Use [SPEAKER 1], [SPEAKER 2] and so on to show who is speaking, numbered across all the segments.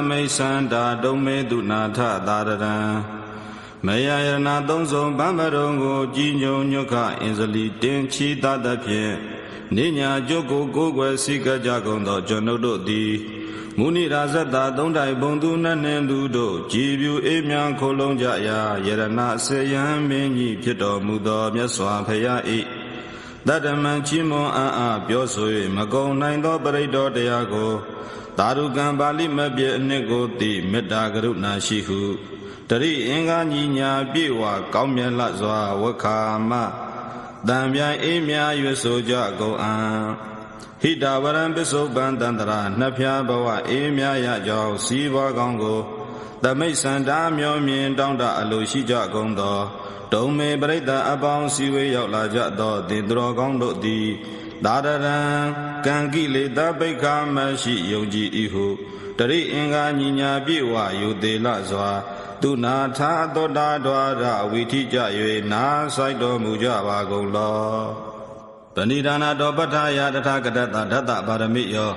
[SPEAKER 1] သမိတ်စန္တာဒုံမေတုနာထသာရရံမယယရဏသုံးဆုံးဗမ္မရုံကိုကြီးညုံညွတ်ခအင်္ဇလီတင်ချီတတ်သဖြင့်နိညာကျုပ်ကိုကိုယ်ွယ်စိကကြကုန်သောကျွန်ုပ်တို့သည်မုနိရာဇတသုံးတိုင်ဘုံသူနတ်နှင့်လူတို့ကြည်ပြူအေးမြန်းခိုလုံးကြရာယရဏဆေယံမင်းကြီးဖြစ်တော်မူသောမြတ်စွာဘုရား၏တတ္တမံချီးမွန်အံ့အားပြောဆို၍မကုံနိုင်သောပရိတော်တရားကို သာရုကံပါဠိမပြေအနှစ်ကိုသိမေတ္တာကရုဏာရှိဟုတရိအင်္ဂါညီညာပြေဝကောင်းမြတ်လစွာဝက္ခာမတံပြိုင်အေးမြရွဆိုကြကုန်အံဟိတဝရံပစ္စုပန်တန္တရာနှစ်ဖြာဘဝအေးမြရကြောင်းစီးပွားကောင်းကိုသမိတ်စန္ဒာမျောမြင်တောင်းတအလိုရှိကြကုန်သောဒုံမေပရိသတ်အပေါင်းစီဝေးရောက်လာကြသောတင်တော်ကောင်းတို့သည် သာရရံကံကိလေသာပိခာမရှိယုံကြည်၏ဟုတရိအင်္ဂါညီညာပြေဝယုသေးလစွာသူနာထာသောတာဒွါရဝိထိကြ၍နာဆိုင်တော်မူကြပါကုန်လောပဏိဒါနာတော်ပဋ္ဌာယတထာကတတဓတ္တပါရမိယော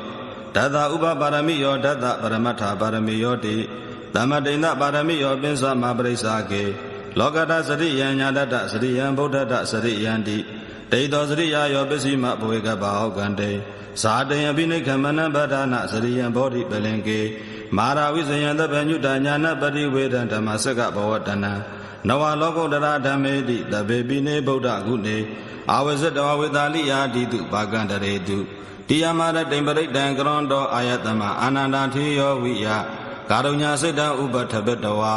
[SPEAKER 1] ဓတ္တဥပပါရမိယောဓတ္တပရမတ္ထပါရမိယောတိသမတိန်သပါရမိယောပင်စမပရိစ္ဆာကေလောကတစရိယံညာတတစရိယံဗုဒ္ဓတစရိယံတိ ဒိဋ္ဌောစရိယာယောပစ္စည်းမဘဝေကဘာဟောကံတေဇာတယံပိနိခမနဗဒနာစရိယံဘောဓိပလင်ကေမာရာဝိဇယံတပညုတညာနပတိဝေဒံဓမ္မစကဘဝတနံနဝလောကုတ္တရာဓမ္မေတိတပေပိနေဗုဒ္ဓဂုနေအာဝဇတဝဝေတာလိယာတိတုဘာကံတရေတုတိယမရတိံပရိဒံကရွန်တောအာယတမအာနန္ဒာထေယောဝိယကာရုညာစိတ္တဥပထဘတဝါ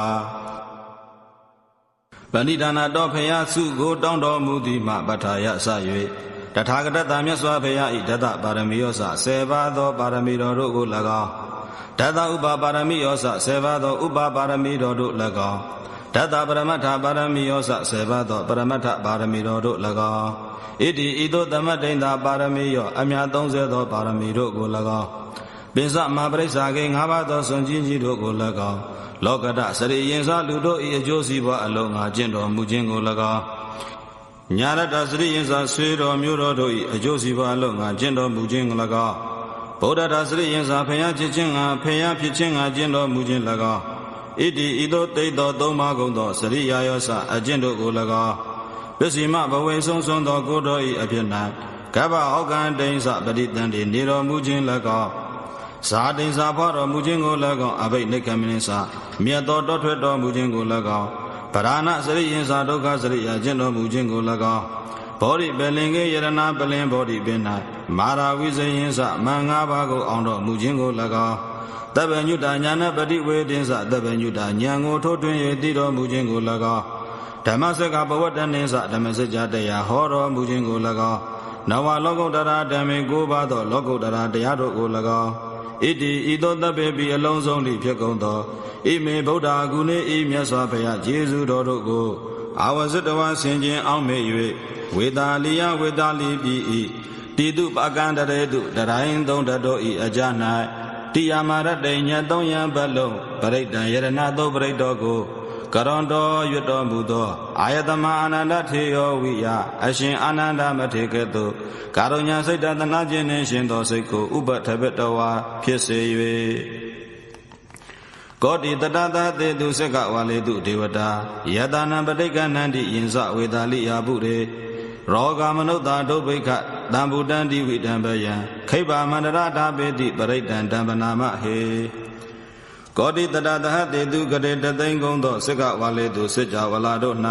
[SPEAKER 1] ပဏိဒါနာတော်ဖရာစုကိုတောင်းတော်မူသည်မှပဋ္ဌာယဆ၍တထာဂတတမြတ်စွာဘုရား၏ဓတ္တပါရမီယောစဆေပါသောပါရမီတော်တို့ကို၎င်းဓတ္တဥပပါရမီယောစဆေပါသောဥပပါရမီတော်တို့၎င်းဓတ္တပရမတ္ထပါရမီယောစဆေပါသောပရမတ္ထပါရမီတော်တို့၎င်းဣတိဤသို့သမတ်တိန်သာပါရမီယောအမြတ်30သောပါရမီတို့ကို၎င်းပိစမပရိစ္ဆာကေ၅ပါးသောစွန်ကြီးကြီးတို့ကို၎င်း လောကတစရိယင်္စလူတို့၏အကျိုးစီးပွားအလုံးငါကျင့်တော်မူခြင်းကို၎င်းညာရတစရိယင်္စဆွေတော်မျိုးတော်တို့၏အကျိုးစီးပွားအလုံးငါကျင့်တော်မူခြင်းကို၎င်းဗုဒ္ဓတစရိယင်္စဖယားဖြစ်ခြင်းငါဖယားဖြစ်ခြင်းငါကျင့်တော်မူခြင်း၎င်းဣတိဤသို့တိတ်တော်သုံးပါးကုန်သောစရိယာယောစအကျင့်တို့ကို၎င်းပစ္စည်းမဘဝေဆုံးဆုံးသောကိုတော်၏အဖြစ်၌ကဗ္ဗဟောကံတိန်္စပရိတန်တိနေတော်မူခြင်း၎င်းဇာတိန်စာဖောတော်မူခြင်းကို၎င်းအဘိနိကမနိစာ မြတ်တော်တော်ထွက်တော်မူခြင်းကို၎င်းဗราဏစရိယင်စာဒုက္ခစရိယာကျင့်တော်မူခြင်းကို၎င်းဘောဓိပလင်ကေယရဏပလင်ဘောဓိပင်၌မာရာဝိဇယင်စမန်၅ပါးကိုအောင်တော်မူခြင်းကို၎င်းတပ္ပညုတညာနပတိဝေတင်စတပ္ပညုတညာကိုထိုးထွင်း၍တည်တော်မူခြင်းကို၎င်းဓမ္မစကဘဝတ္တနိစဓမ္မစကြာတရားဟောတော်မူခြင်းကို၎င်းနဝလောကုတ္တရာဓမ္မေကိုပါသောလောကုတ္တရာတရားတို့ကို၎င်း ဣတိဤသောတပ်ပေပြီအလုံးစုံသည်ဖြစ်ကုန်သောဣမေဗုဒ္ဓဂုဏေဤမြတ်စွာဘုရားယေရှုတော်တို့ကိုအာဝဇတဝဆင်ခြင်းအောင်မေ၍ဝေတာလီယဝေတာလီပြီဤတိတုပကံတရေတုတရိုင်းသုံးတတော်ဤအကြ၌တိယမာရတေညသုံးယံဘလုံးပရိဒံယရဏသောပရိတော်ကို ကရွန်တော်ရွတ်တော်မူသောအာယတမအာနန္ဒထေယောဝိယအရှင်အာနန္ဒမထေကဲ့သို့ကာရုညာစိတ်တသနာခြင်းနှင့်ရှင်သောစိတ်ကိုဥပထဘတဝါဖြစ်စေ၍ကောတိတတသသေတုစက္ကဝါလေတုဒေဝတာယတနာပဋိက္ခဏန္တိယင်္စဝေတာလိယာပုရေရောဂမနုဿာဒုဗိက္ခတံဗုတံတိဝိတံဘယံခိဗ္ဗမန္တရတာပေတိပရိဒံတံပနာမဟေ ကောတိတတသဟတေတုကရေတသိင်ကုံသောစက္ကဝါလေတုစကြဝလာတို့၌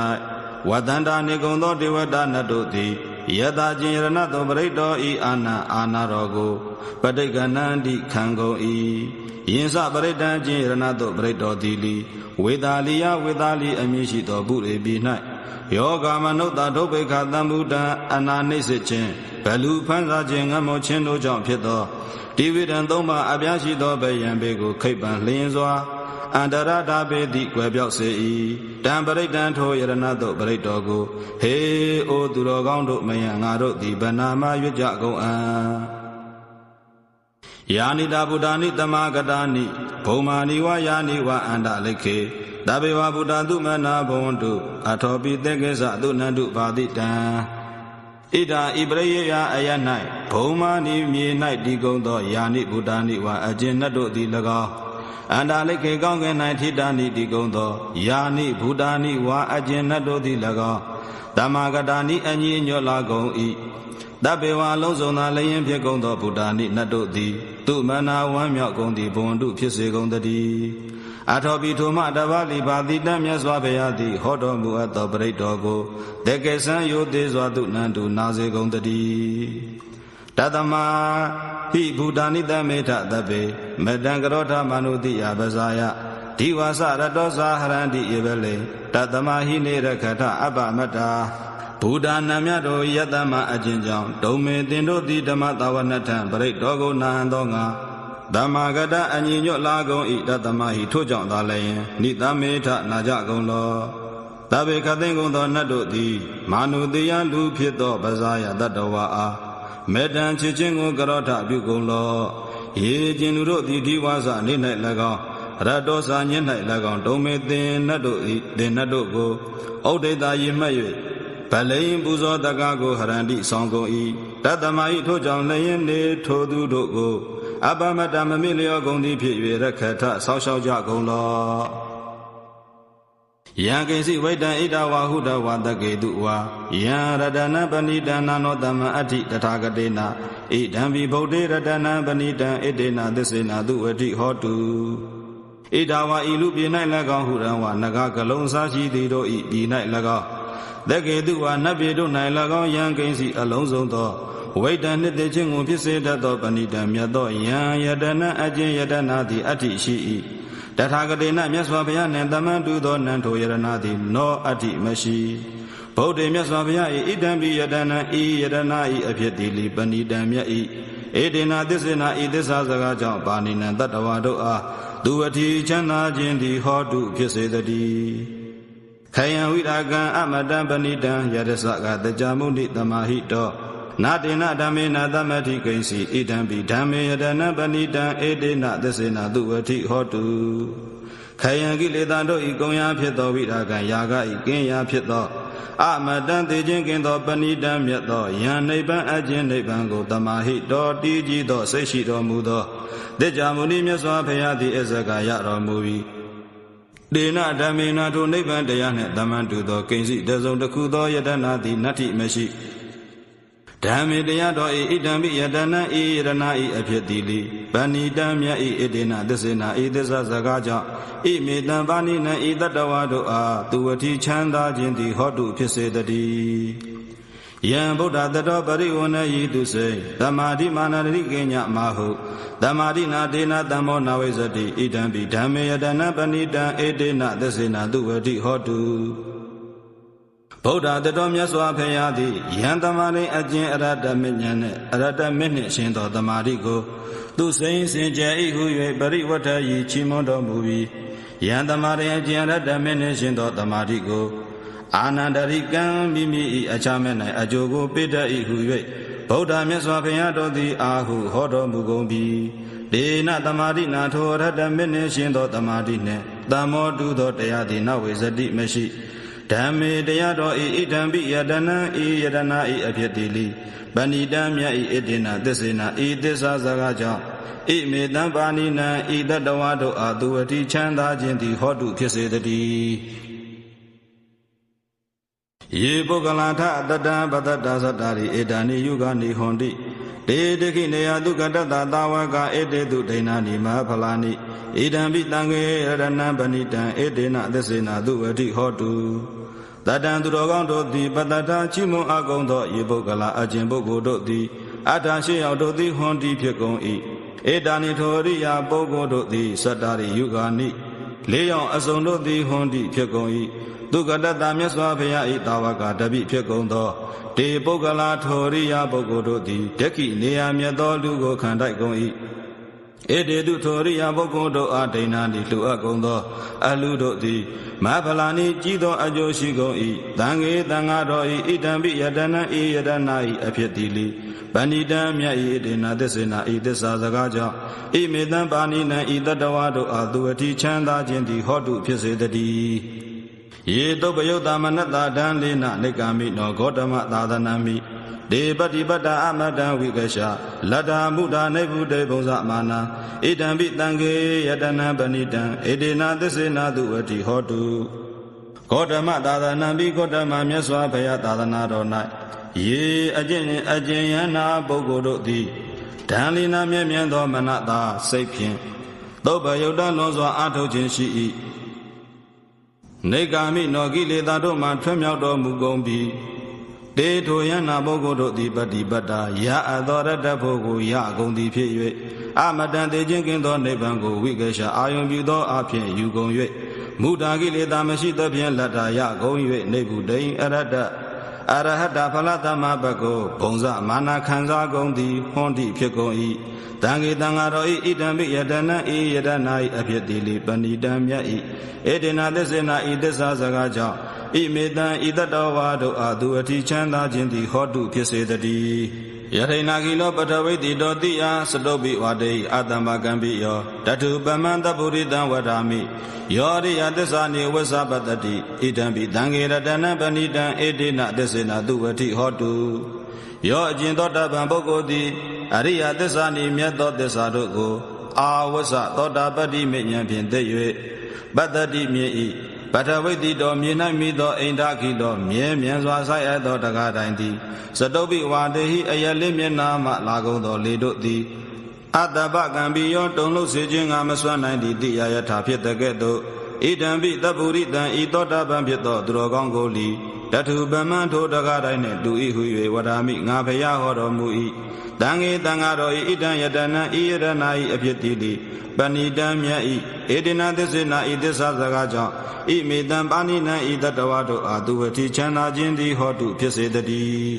[SPEAKER 1] ဝတန္တာနေကုံသောဒေဝတာနတ်တို့သည်ယတကျင်ရဏသောပရိတောဤအာနာအာနာတော်ကိုပဋိက္ခဏန္တိခံကုန်၏ယင်စပရိတံကျင်ရဏသောပရိတောတိလီဝေတာလီယဝေတာလီအမည်ရှိသောပုရိပိ၌ယောဂမနုဿဒုဗ္ဗေခသံဗုဒ္ဓံအနာနှိစ္စခြင်းဘလူဖန်စားခြင်းငမောခြင်းတို့ကြောင့်ဖြစ်သော ဒီဝိဒံသုံးပါအပြားရှိသောဗယံဘေကိုခိတ်ပံလျင်စွာအန္တရတာပေတိကွယ်ပြောက်စေ၏တံပရိဒံထိုယရဏတို့ပရိတော်ကိုဟေအိုသူတော်ကောင်းတို့မယံငါတို့သည်ဗနာမရွတ်ကြကုန်အံယာနိတာဗုဒ္ဓာနိတမဂတာနိဘုံမာနိဝယာနိဝအန္တလိခေတဘေဝဗုဒ္ဓတုမနာဘဝန္တုအထောပိတေကိသသုနန္တုဘာတိတံ ဣဒာဣပရိယယအယ၌ဘုံမာနိမြေ၌ဒီကုံသောယာနိဗုဒ္ဓာနိဝအကျဉ်တ်တို့သည်၎င်းအန္တာလိခေကောင်းကင်၌ထိတာနိတိကုံသောယာနိဘူတာနိဝါအကျဉ်နတ်တို့သည်၎င်းဓမ္မဂတာနိအညီညွတ်လာကုန်၏တပေဝါလုံးစုံသာလျင်ဖြစ်ကုန်သောဗုဒ္ဓနိနတ်တို့သည်သူမနာဝမ်းမြောက်ကုန်သည်ဘုံတုဖြစ်စေကုန်တည်း အထောပိထုမတပါလိပါတိတမြတ်စွာဘုရားသည်ဟောတော်မူအပ်သောပရိတ်တော်ကိုတေကေဆံယုသေးစွာသူနန္တုနာစေကုန်တည်းတတမဟိဘူတာနိတမေထသဗ္ဗေမတံကရောထမနုတိယပဇာယဒီဝါစရတောဇာဟရန္တိယေဘလေတတမဟိနေရခထအပမတ္တာဘုဒ္ဓနာမြတ်တို့ယတမအကျဉ်ကြောင့်ဒုံမေတင်တို့သည်ဓမ္မတာဝနထံပရိတ်တော်ကိုနာဟံသောငါ ဓမ္မာဂတအညီညွတ်လာကုန်ဤတတမဟိထို့ကြောင့်သာလည်းနိတမေထနာကြကုန်လောတဗေခသိင်ကုန်သောနတ်တို့သည်မာနုတေယလူဖြစ်သောပဇာယတတ္တဝါအားမေတ္တံချစ်ခြင်းကိုကရောထပြုကုန်လောရေကျင်လူတို့သည်ဒီဝါစာနေ၌၎င်းရတ္တောစာညင်း၌၎င်းဒုံမေသင်နတ်တို့၏သင်နတ်တို့ကိုဩဒိတာယိမှတ်၍ဗလိန်ပူဇော်တကားကိုဟရန္တိဆောင်ကုန်၏တတမဟိထို့ကြောင့်လျင်နေထိုသူတို့ကို အပမတမမိလျောကုန်သည်ဖြစ်၍ရခထဆောက်ရှောက်ကြကုန်လောယံကိစီဝိတံဣဒဝါဟုတဝါတကေတုဝါယံရတနာပဏိတနာနောတမအဋ္ဌိတထာဂတေနာဣဒံဘိဗုဒ္ဓေရတနာပဏိတံဣတေနာသစ္စေနာသူဝတိဟောတုဣဒဝါဤလူပြေ၌၎င်းဟုရံဝါနဂကလုံးစားရှိသည်တို့ဤပြည်၌၎င်းတကေတုဝါနတ်ပြေတို့၌၎င်းယံကိစီအလုံးစုံသော ဝိတံနှစ်သိချင်းကိုဖြစ်စေတတ်သောပဏိတံမြတ်သောယံယတနာအကျဉ်ယတနာသည်အဋ္ဌိရှိ၏တထာဂတေနမြတ်စွာဘုရားနှင့်တမန်တူသောနန္ထိုယရနာသည်နောအဋ္ဌိမရှိဗုဒ္ဓမြတ်စွာဘုရား၏ဣဒံပိယတနာဤယတနာဤအဖြစ်တိလီပဏိတံမြတ်ဤဧတေနာသစ္စေနာဤသစ္စာစကားကြောင့်ပါဏိနံတတ္တဝါတို့အားသူအထီချမ်းသာခြင်းသည်ဟောတုဖြစ်စေတည်းခယံဝိရာကံအမတံပဏိတံယရစကတကြမုနိတမဟိတော နာတေနဓမ္မေနသမတိကိဉ္စီဣဒံပိဓမ္မေယတနပဏိတံဧတေနသစ္စေနသူဝတိဟောတုခယံကိလေသာတို့ဤကုံရာဖြစ်သောဝိရာကံယာကဤကင်းရာဖြစ်သောအမတန်သေးခြင်းကင်းသောပဏိတံမြတ်သောယံနိဗ္ဗာန်အခြင်းနိဗ္ဗာန်ကိုတမဟိတော်တည်ကြည်သောစိတ်ရှိတော်မူသောတေကြမုနိမြတ်စွာဘုရားသည်အစကရတော်မူ၏ဒေနဓမ္မေနာထိုနိဗ္ဗာန်တရားနှင့်တမန်တူသောကိဉ္စီတစုံတစ်ခုသောယတနာသည်နတ္ထိမရှိ ဓမ္မေတရားတော်ဤဣဒံပိယတနာဤရဏဤအဖြစ်တိလိပဏိတံမြတ်ဤဣတေနသစ္စေနာဤသစ္စာစကားကြောင့်ဣမေတံပါဏိနံဤတတ္တဝါတို့အားသူဝတိချမ်းသာခြင်းသည်ဟောတုဖြစ်စေတည်းယံဗုဒ္ဓတတောပရိဝဏယိတုစေသမာဓိမာနတိကိညမဟုသမာဓိနာဒေနတမောနာဝိဇတိဣဒံပိဓမ္မေယတနာပဏိတံဧတေနသစ္စေနာသူဝတိဟောတု ဗုဒ္ဓတတော်မြတ်စွာဘုရားသည်ယံတမာရိအကျင့်အရတ္တမဉ္ဇဉ်နှင့်အရတ္တမနှင့်ရှင်သောတမာရိကို သူစိန်စင်ကြယ်ဤဟု၍ပရိဝတ္ထယီချီးမွမ်းတော်မူပြီးယံတမာရိအကျင့်အရတ္တမနှင့်ရှင်သောတမာရိကို အာနန္ဒရိကံမိမိ၏အခြားမဲ့၌အကျိုးကိုပိတ္တဤဟု၍ဗုဒ္ဓမြတ်စွာဘုရားတော်သည်အာဟုဟောတော်မူကုန်ပြီဒေနတမာတိနာထောရတ္တမနှင့်ရှင်သောတမာတိနှင့်တမောတုသောတရားသည်နဝေဇတိမရှိ ဓမ္မေတရားတော်ဤဣဒံပိယတနာဤယတနာဤအဖြစ်တိလိပဏိတံမြတ်ဤဣတိနာသစ္စေနာဤသစ္စာစကားကြောင့်ဣမေတံပါဏိနံဤတတဝါတို့အာသူဝတိချမ်းသာခြင်းသည်ဟောတုဖြစ်စေတည်းယေပုဂ္ဂလာထတတံပတ္တတာသတ္တာရိဧတာနိယုဂာနိဟွန်တိတေတခိနေယတုကတတသာဝကဧတေတုဒိဏာနိမဟာဖလာနိဣဒံပိတံခေရတနံပဏိတံဧတေနသစ္စေနာသူဝတိဟောတု တတံသူတော်ကောင်းတို့သည်ပတ္တတာချိမွန်အကုံသောယေပုဂ္ဂလာအကျင့်ပုဂ္ဂိုလ်တို့သည်အထာရှိရောက်တို့သည်ဟွန်တိဖြစ်ကုန်၏ဧတာနိထောရိယာပုဂ္ဂိုလ်တို့သည်စတ္တာရိယုဂာနိလေးယောင်အစုံတို့သည်ဟွန်တိဖြစ်ကုန်၏သူကတတမြတ်စွာဘုရား၏တာဝကတပိဖြစ်ကုန်သောတေပုဂ္ဂလာထောရိယာပုဂ္ဂိုလ်တို့သည်ဒက္ခိနေရာမြတ်သောလူကိုခံတိုက်ကုန်၏ ဧတေတုထောရိယာပုဂ္ဂိုလ်တို့အားဒိဏာနိလူအပ်ကုန်သော အလူတို့သည်မဖလာနိကြီးသောအကျိုးရှိကုန်၏တံငေတံဃာတော်၏ဣတံပိယတနာဤယတနာ၏အဖြစ်တိလိပဏိတံမြတ်ဤဒေနာသစ္စေနာဤသစ္စာစကားကြောင့်ဣမေတံပါဏိနံဤတတဝါတို့အားသူအတိချမ်းသာခြင်းသည်ဟောတုဖြစ်စေတည်းယေတုပယုတ်တာမနတ္တာဒံလေးနာနိကာမိနောဂေါတမသာသနာမိ ဒေပတိပတ္တာအမတံဝိကရှလတ္တာမုဒ္ဒနိဗ္ဗုတေဘုံဇမာနာဣဒံပိတံခေယတနံပဏိတံဣဒေနာသစ္စေနာတုဝတိဟောတုဂေါတမသာသနာပိဂေါတမမြတ်စွာဘုရားသာသနာတော်၌ယေအကျင့်အကျင့်ယနာပုဂ္ဂိုလ်တို့သည်ဓာလီနာမြဲမြံသောမနတာစိတ်ဖြင့်သုဘယုတ်တလွန်စွာအာထုတ်ခြင်းရှိ၏နေဂာမိနောကိလေသာတို့မှထွံ့မြောက်တော်မူကုန်ပြီ တေထိုယနာပုဂ္ဂိုလ်တို့သည်ပฏิပတ္တာယအသောရတ္တဖို့ကိုယအကုန်သည်ဖြစ်၍အမတန်သေးခြင်းကင်းသောနိဗ္ဗာန်ကိုဝိကေရှအာယုံပြုသောအဖြစ်ယူကုန်၍မူတာကိလေသာမရှိသဖြင့်လတ္တာယကုန်၍နေဗုဒိံအရတ္တ အရဟတဖလတမဘကိုဘုံဇမာနာခံစားကုန်သည်ဟွန်တိဖြစ်ကုန်၏တံဃေတံဃာတော်ဤဣတံပိယတနံဤယတနာဤအဖြစ်တိလိပဏိတံမြတ်ဤဧတေနာသစ္စေနာဤသစ္စာစကားကြောင့်ဣမေတံဤတတောဝါတို့အာသူအထိချမ်းသာခြင်းသည်ဟောတုဖြစ်စေတည်း ယထိနာကိလောပထဝိတိတောတိယစတုပိဝတေအာတမကံပိယောတထုပမန္တပုရိတံဝဒာမိယောရိယသစ္စာနေဝဆပတတိဣဒံပိတံငေရတနံပဏိတံဧတေနသစ္စေနာသူဝတိဟောတုယောအကျင်သောတပံပုဂ္ဂိုလ်သည်အရိယသစ္စာနေမြတ်သောသစ္စာတို့ကို အာဝဆသောတာပတ္တိမေညာဖြင့်သိ၍ပတ္တိမြင်၏ ပထဝိတိတော်မြေ၌မိသောအိန္ဒခိတော်မြဲမြံစွာဆိုင်အပ်သောတကားတိုင်းသည်စတုပိဝါတေဟိအယလိမျက်နာမှလာကုန်သောလေတို့သည်အတ္တပကံပိယောတုံလို့စေခြင်းငါမစွမ်းနိုင်သည့်တိယယထာဖြစ်တဲ့ကဲ့သို့ဣဒံပိတပုရိတံဤသောတာပန်ဖြစ်သောသူတော်ကောင်းကိုလီ တထုပမံထိုတကားတိုင်းနှင့်တူ၏ဟု၍ဝဒာမိငါဖျားဟောတော်မူ၏တံငေတံဃာတော်ဤဣဒံယတနံဤယရဏဤအဖြစ်တိတိပဏိတံမြတ်ဤဧတေနသစ္စေနာဤသစ္စာစကားကြောင့်ဣမေတံပါဏိနံဤတတဝါတို့အာသူဝတိချမ်းသာခြင်းသည်ဟောတုဖြစ်စေတည်း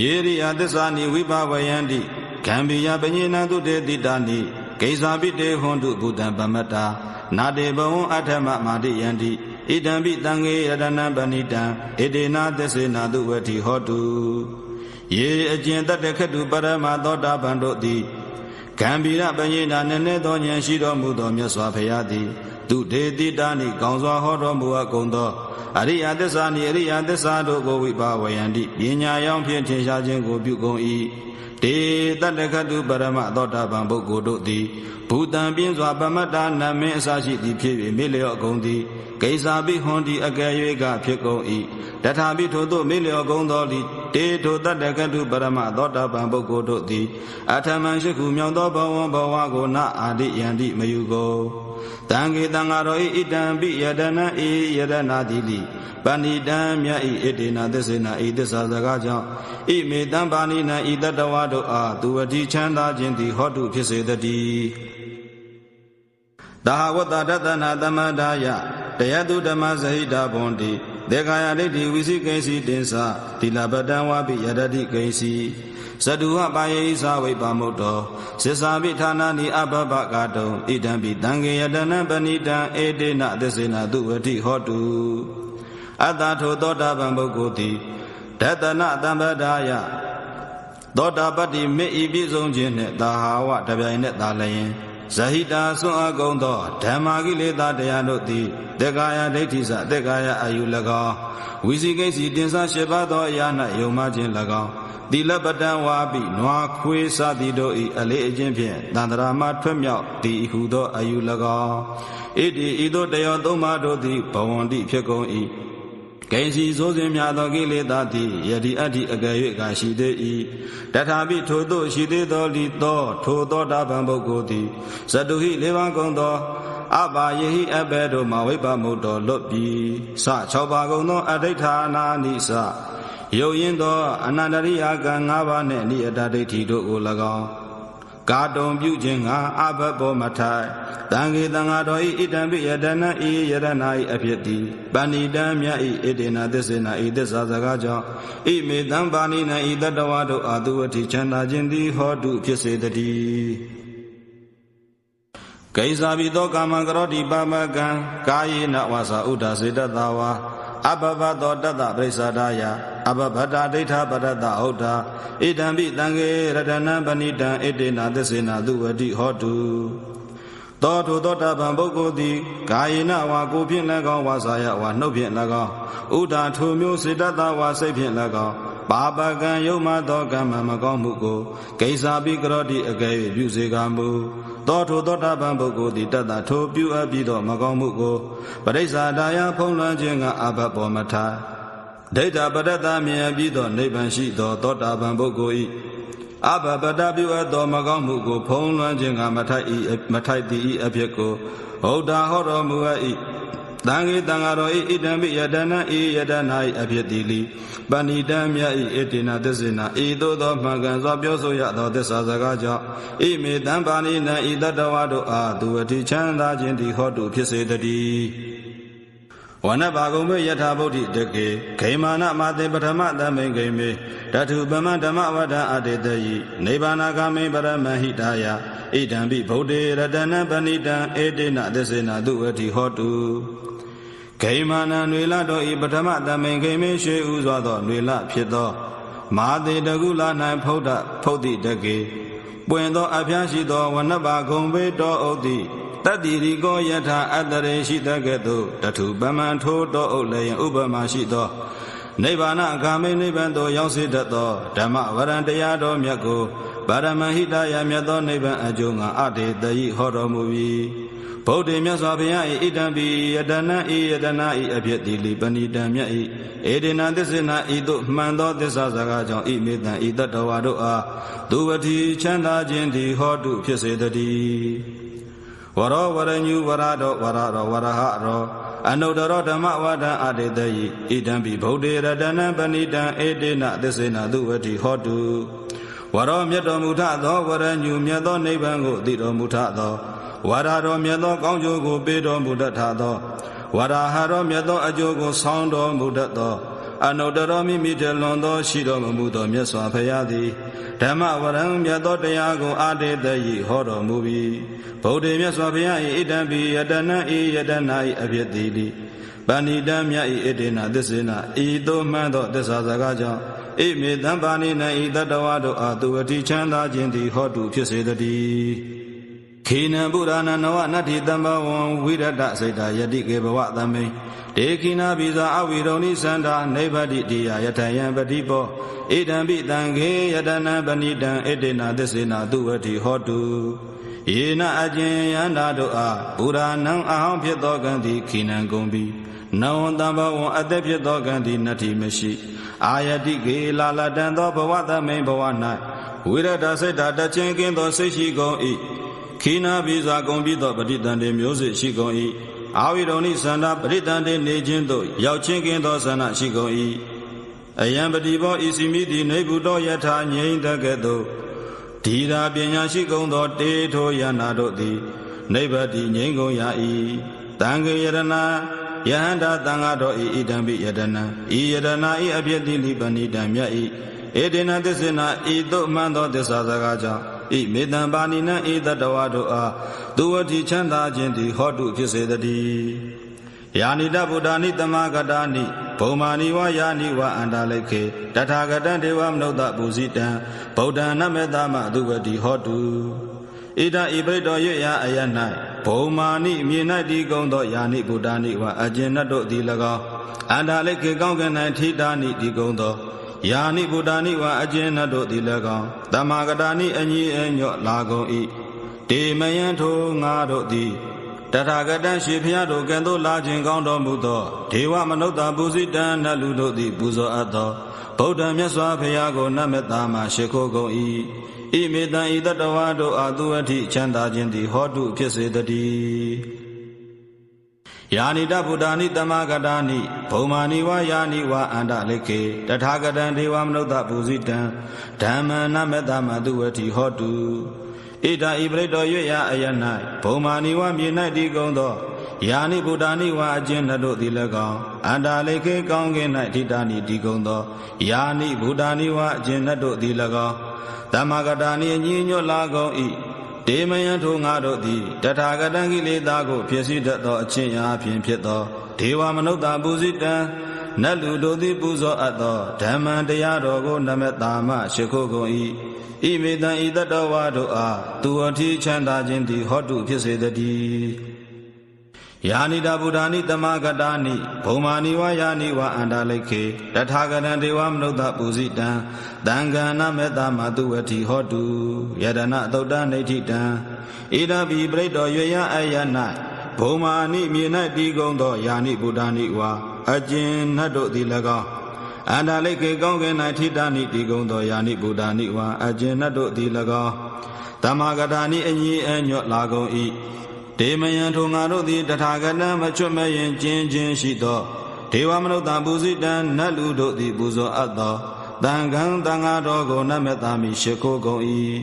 [SPEAKER 1] ယေရိယသစ္စာနိဝိပါဝယန္တိဂံဘိယပညေနံတုတေတိတာနိဂိဇာပိတေဟွန်တုဘုဒ္ဓံပမတ္တာနာတေဘဝံအထမမာတိယန္တိ ဣဒံပိတံငေယရဏံပဏိတံဣတေနာသစ္စေနာတုဝတိဟောတုယေအကျင်တတ္တခတုပရမသောတာပန်တို့သည်ဂံဘိရပညေနာနည်းနည်းသောဉာဏ်ရှိတော်မူသောမြတ်စွာဘုရားသည်သူဒေတိတာနိကောင်းစွာဟောတော်မူအပ်ကုန်သောအရိယသစ္စာနိအရိယသစ္စာတို့ကိုဝိပါဝယန္တိပညာယောင်ဖြင့်ထင်ရှားခြင်းကိုပြုကုန်၏ တေတတ္တခတုပရမသောတာပန်ပုဂ္ဂိုလ်တို့သည်ဘူတံပြင်းစွာပမတ္တာနမင်းအစရှိသည်ဖြစ်၍မေလျော့ကုန်သည်ဂိစာပိဟွန်ဒီအကယ်၍ကဖြစ်ကုန်၏တထာပိထိုသို့မေလျော့ကုန်သောသည်တေထိုတတ္တခတုပရမသောတာပန်ပုဂ္ဂိုလ်တို့သည်အထမံရှိခုမြောင်သောဘဝဘဝကိုနအာတိယန္တိမယူကုန် တံခေတံဃာတော်ဤဣတံပိယတနံဤယတနာတိလိပဏိတံမြတ်ဤဣတေနာသစ္စေနာဤသစ္စာစကားကြောင့်ဣမေတံပါဏိနံဤတတဝါတို့အားသူဝတိချမ်းသာခြင်းသည်ဟောတုဖြစ်စေတည်းသာဝတ္တတတနာသမဒါယတယတုဓမ္မဇဟိတာဘွန်တိဒေခာယဒိဋ္ဌိဝိသိကိဉ္စီတင်္စသီလပတံဝါပိယတတိကိဉ္စီ ဇတုဟပါယေဣသဝိပါမုတ်တောစေစာပိဌာနာနိအဘဘကတုံဣဒံပိတံကေယတနံပဏိတံဧတေနသစ္စေနာသူဝတိဟောတုအတ္တထိုသောတာပန်ပုဂ္ဂိုလ်သည်ဒတနာတံပဒါယသောတာပတ္တိမေဤပြည့်စုံခြင်းနှင့်သာဟာဝတပြိုင်နက်သာလျင်ဇဟိတာဆွမ်းအကုံသောဓမ္မာကိလေသာတရားတို့သည်တေကာယဒိဋ္ဌိစတေကာယအာယု၎င်းဝိသိကိစီတင်္စရှိပါသောအရာ၌ယုံမှခြင်း၎င်း သီလပတံဝါပိနွားခွေးစသည်တို့၏အလေးအကျင့်ဖြင့်တန္တရာမထွက်မြောက်သည်ဟုသောအာယု၎င်းဣတိဤသို့တယောသုံးပါးတို့သည်ဘဝန္တိဖြစ်ကုန်၏ဂိဉ္စီစိုးစဉ်များသောကိလေသာသည်ယတိအတ္တိအကယ်၍ကရှိသေး၏တထာပိထိုသို့ရှိသေးသောလီသောထိုသောတာပန်ပုဂ္ဂိုလ်သည်ဇတုဟိလေးပါးကုန်သောအဘာယေဟိအဘေတို့မှာဝိပမုတ်တော်လွတ်ပြီးစ၆ပါးကုန်သောအဋိဋ္ဌာနာနိစ ယုတ်ရင်သောအနန္တရိယာကံ၅ပါးနှင့်နိအတဒိဋ္ဌိတို့ကို၎င်းကာတုံပြုခြင်းငါအဘဘောမထိုင်တံခေတံဃာတော်ဤဣတံပိယတနံဤယရဏဤအဖြစ်တိပဏိတံမြတ်ဤဣတေနာသစ္စေနာဤသစ္စာစကားကြောင့်ဣမေတံပါဏိနံဤတတဝါတို့အာသူဝတိချမ်းသာခြင်းသည်ဟောတုဖြစ်စေတည်းကိစ္စာဘိသောကာမကရောတိပါမကံကာယေနဝါစာဥဒ္ဒါစေတတဝါအဘဘသောတတ္တပရိစ္ဆာဒာယ အဘဗတ္တာဒိဋ္ဌပရတ္တဟုတ်တာဣဒံပိတံခေရတနံပဏိတံဣတေနာသစ္စေနာသူဝတိဟောတုသောထိုသောတာပန်ပုဂ္ဂိုလ်သည်ကာယေနဝါကိုဖြင့်၎င်းဝါစာယဝါနှုတ်ဖြင့်၎င်းဥဒ္ဓထိုမျိုးစေတတဝါစိတ်ဖြင့်၎င်းပါပကံယုံမသောကမ္မမကောင်းမှုကိုဂိစ္ဆာပိကရောတိအကဲ၍ပြုစေကမူသောထိုသောတာပန်ပုဂ္ဂိုလ်သည်တတ္တထိုပြုအပ်ပြီးသောမကောင်းမှုကိုပရိစ္ဆာဒါယဖုံးလွှမ်းခြင်းကအဘပေါ်မထား ဒိဋ္ဌပရတ္တမြင်ပြီးသောနိဗ္ဗာန်ရှိသောသောတာပန်ပုဂ္ဂိုလ်၏အဘပတ္တပြုအပ်သောမကောင်းမှုကိုဖုံးလွှမ်းခြင်းကမထိုက်၏မထိုက်သည်၏အဖြစ်ကိုဟုတ်တာဟောတော်မူအပ်၏တန်ခေတံဃာတော်ဤဣတံပိယတနာဤယတနာဤအဖြစ်တိလီပဏိတံမြတ်ဤဣတိနာသစ္စေနာဤသို့သောမှန်ကန်စွာပြောဆိုရသောသစ္စာစကားကြောင့်ဣမေတံပါဏိနံဤတတဝါတို့အားသူအတိချမ်းသာခြင်းသည်ဟောတုဖြစ်စေတည်း ဝနဘာဂုံမေယထာဗုဒ္ဓိတကေဂိမာနမာတိပထမသမိန်ဂိမေတထုပမဓမ္မဝဒအတေတယိနိဗ္ဗာနဂမိပရမဟိတာယဣဒံပိဗုဒ္ဓေရတနပဏိတံဧတေနသစ္စေနသူဝတိဟောတုဂိမာနံနွေလတော်ဤပထမသမိန်ဂိမေရွှေဥစွာသောနွေလဖြစ်သော မာတိတကုလာ၌ဖုဒ္ဓဖုဒ္ဓိတကေပွင့်သောအဖျားရှိသောဝနဘာဂုံမေတောဥတိ တတ္တိရိကောယထာအတ္တရေရှိတကဲ့သို့တထုပမံထိုးတော်ဥလည်းဥပမာရှိသောနိဗ္ဗာန်အကာမိနိဗ္ဗာန်သို့ရောက်စေတတ်သောဓမ္မဝရံတရားတော်မြတ်ကိုဗရမဟိတယမြတ်သောနိဗ္ဗာန်အကျိုးငါအတေတယိဟောတော်မူ၏ဗုဒ္ဓမြတ်စွာဘုရား၏ဣတံပိယတနာဤယတနာဤအဖြစ်တိလိပဏိတံမြတ်၏ဧဒေနာသစ္စေနာဤသို့မှန်သောသစ္စာစကားကြောင့်ဤမေတ္တံဤတတ္တဝါတို့အားဒုဝတိချမ်းသာခြင်းသည်ဟောတုဖြစ်စေတည်း ဝရောဝရညုဝရတော်ဝရတော်ဝရဟရောအနုတ္တရောဓမ္မဝဒံအတေတယိဣတံပိဗုဒ္ဓေရတနံပဏိတံဧတေနသစ္စေနာသူဝတိဟောတုဝရောမြတ်တော်မူထသောဝရညုမြတ်သောနိဗ္ဗာန်ကိုသိတော်မူထသောဝါရတော်မြတ်သောကောင်းကျိုးကိုပေးတော်မူတတ်သောဝါရဟာတော်မြတ်သောအကျိုးကိုဆောင်းတော်မူတတ်သောအနုတ္တရောမိမိတလွန်သောရှိတော်မူသောမြတ်စွာဘုရားသည် ဓမ္မဝရံမြတ်သောတရားကိုအာတေတယိဟောတော်မူပြီးဗုဒ္ဓမြတ်စွာဘုရား၏ဣတံပိယတနံဤယတနာ၏အဖြစ်သည်လိပဏိတံမြတ်၏ဣတေနသစ္စေနဤသို့မှန်သောသစ္စာစကားကြောင့်ဣမေတံပါဏိနံဤတတဝါတို့အားသူအတိချမ်းသာခြင်းသည်ဟောတုဖြစ်စေတည်း ခေနံဗုဒ္ဓနာနဝနတ္ထိတံဘဝံဝိရတစိတ်တာယတိကေဘဝသမိန်ဒေခိနာဘိဇာအဝိရုံနိသန္တာနိဗ္ဗတိတိယယထယံပတိပောဣဒံပိတံခေယတနံပဏိတံဣတေနာသစ္စေနာသူဝတိဟောတုယေနအကျင်ယန္တာတို့အားဘုရားနံအဟောင်းဖြစ်သောကံသည်ခိနံကုန်ပြီနဝံတံဘဝံအသက်ဖြစ်သောကံသည်နတ္ထိမရှိအာယတိကေလာလတံသောဘဝသမိန်ဘဝ၌ဝိရဒစိတ်တာတချင်းကင်းသောစိတ်ရှိကုန်၏ ခိနာပိစွာကုန်ပြီးသောပဋိသန္ဓေမျိုးစေ့ရှိကုန်၏အာဝိရုံနိသန္တာပဋိသန္ဓေနေခြင်းသို့ရောက်ချင်းကင်းသောဆန္ဒရှိကုန်၏အယံပတိဘောဤစီမိတိနေဗုတောယထာငြိမ့်တကဲ့သို့ဒီရာပညာရှိကုန်သော တေထိုယနာတို့သည်နိဗ္ဗတိငြိမ့်ကုန်ရ၏တံခေယရဏယဟန္တာတံဃာတော်ဤဣဒံပိယတနာဤယတနာဤအဖြစ်တိလိပဏိတံမြတ်ဤဧတေနသစ္စေနာဤသို့မှန်သောသစ္စာစကားကြောင့် ဣမေတံပါဏိနံဧတတဝါတို့အားသူဝတိချမ်းသာခြင်းသည်ဟောတုဖြစ်စေတည်းယာနိတဗုဒ္ဓနိတမဂတာနိဘုံမာနိဝယာနိဝအန္တလိခေတထာဂတံဒေဝမနုဿပူဇိတံဗုဒ္ဓနမေတ္တမသူဝတိဟောတုဣဒံဣပရိတောရွရာအယ၌ဘုံမာနိမြေ၌တည်ကုံသောယာနိဗုဒ္ဓနိဝအကျဉ်တ်တို့သည်၎င်းအန္တလိခေကောင်းကင်၌ထိတာနိတည်ကုံသော ယာနိဗုဒ္ဓနိဝါအကျဉ်းတို့သည်၎င်းတမဂတာနိအညီအညော့လာကုန်၏တေမယံထိုငါတို့သည်တထာဂတံရှင်ဖျားတို့ကဲ့သို့လာခြင်းကောင်းတော်မူသောဒေဝမနုဿပူဇိတံနတ်လူတို့သည်ပူဇော်အပ်သောဗုဒ္ဓမြတ်စွာဘုရားကိုနတ်မေတ္တာမှရှိခိုးကုန်၏ဣမေတံဤတတဝါတို့အာသူအထိချမ်းသာခြင်းသည်ဟောတုဖြစ်စေတည်း ယာနိတဗုဒ္ဓာနိတမဂတာနိဘုံမာနိဝါယာနိဝါအန္တလိခေတထာဂတံဒေဝမနုဿပူဇိတံဓမ္မနမတမတုဝတိဟောတုဣဒာဣပရိတောရွရအယ၌ဘုံမာနိဝါမြေ၌တည်ကုံသောယာနိဗုဒ္ဓာနိဝါအကျဉ်းတို့သည်၎င်းအန္တလိခေကောင်းကင်၌ထိတာနိတည်ကုံသောယာနိဗုဒ္ဓာနိဝါအကျဉ်းတို့သည်၎င်းတမဂတာနိအညီညွတ်လာကုန်၏ ဒေမယံထိုငါတို့သည်တထာဂတံကိလေသာကိုဖြစ်စည်းတတ်သောအချင်းအားဖြင့်ဖြစ်သောဒေဝမနုဿပူဇိတံနတ်လူတို့သည်ပူဇော်အပ်သောဓမ္မံတရားတော်ကိုနမတာမရှိခိုးကုန်၏ဣမေတံဤတတဝါတို့အားသူအထီးချမ်းသာခြင်းသည်ဟောတုဖြစ်စေတည်း ယာနိတာဗုဒ္ဓာနိတမဂတာနိဘုံမာနိဝါယာနိဝါအန္တလိခေတထာဂရံဒေဝမနုဿပူဇိတံတံဃာနမေတ္တာမတုဝတိဟောတုယတနာသုတ်တနေဋ္ဌိတံဣဒပိပရိတ္တောရွေယအယ၌ဘုံမာနိမြေ၌တည်ကုန်သောယာနိဗုဒ္ဓာနိဝါအကျဉ်နတ်တို့သည်၎င်းအန္တလိကေကောင်းကင်၌ထိတာနိတည်ကုန်သောယာနိဗုဒ္ဓာနိဝါအကျဉ်နတ်တို့သည်၎င်းတမဂတာနိအညီအညွတ်လာကုန်၏ ဒေမယံထိုငါတို့သည်တထာဂတံမချွတ်မရင်ကျင်းချင်းရှိသောဒေဝမနုဿပူဇိတံနတ်လူတို့သည်ပူဇော်အပ်သောတန်ခံတန်ဃာတော်ကိုနမေတ္တာမိရှိခိုးကုန်၏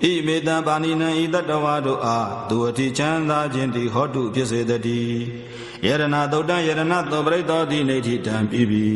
[SPEAKER 1] ဣမေတံပါဏိနံဤတတဝါတို့အားသူအတိချမ်းသာခြင်းသည်ဟောတုဖြစ်စေတည်းယရဏသုတ်တယရဏသောပရိသောတိနေတိတံပြီပြီ